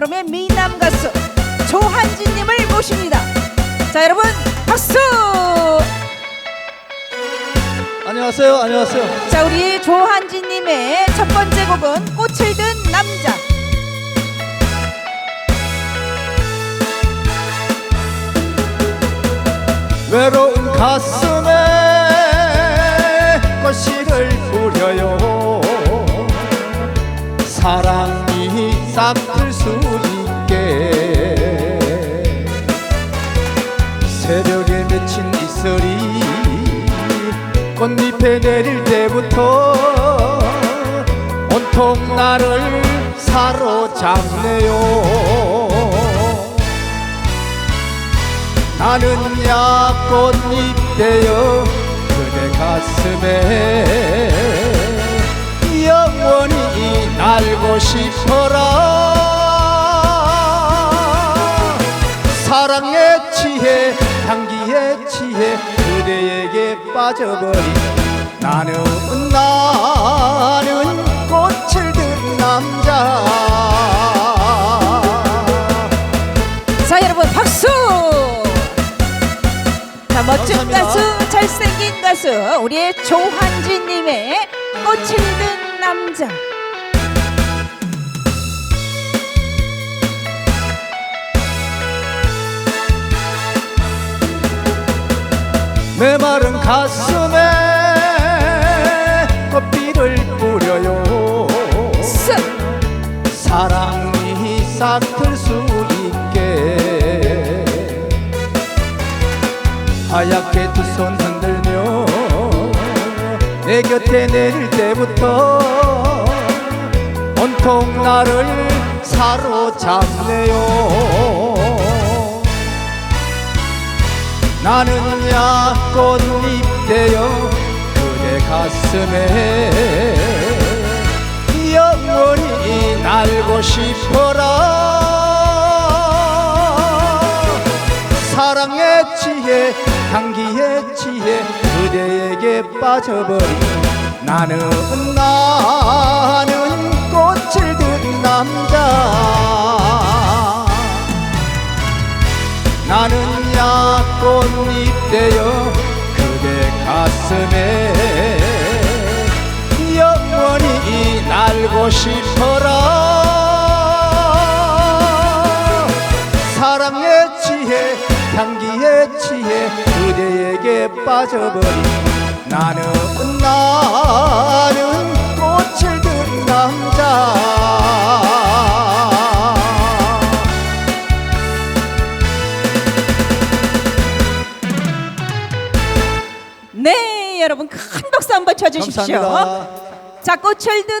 그러면 미남 가수 조한진님을 모십니다. 자 여러분 박수! 안녕하세요. 안녕하세요. 자 우리 조한진님의 첫 번째 곡은 꽃을 든 남자. 외로운 가슴 맺힌 이슬이 꽃잎에 내릴 때부터 온통 나를 사로잡네요. 나는 약꽃잎 되어 그대 가슴에 영원히 날고 싶어라 사랑에 취해 빠져버린 나는 나는 꽃을 든 남자 자 여러분 박수! 자 멋진 감사합니다. 가수 잘생긴 가수 우리의 조한진님의 꽃을 든 남자. 메마른 가슴에 꽃비를 뿌려요. 쓱! 사랑이 싹틀 수 있게. 하얗게 두 손 흔들며 내 곁에 내릴 때부터 온통 나를 사로잡네요. 나는 약 꽃잎 되어 그대 가슴에 영원히 날고 싶어라. 사랑에 취해 향기에 취해 그대에게 빠져버린 나는 나는 꽃을 든 남자. 나는 약꽃잎 되어 날고 싶어라 사랑에 취해 향기에 취해 그대에게 빠져버린 나는 나는 꽃을 든 남자 네 여러분 큰 박수 한번 쳐주십시오. 감사합니다. 자 꽃을 든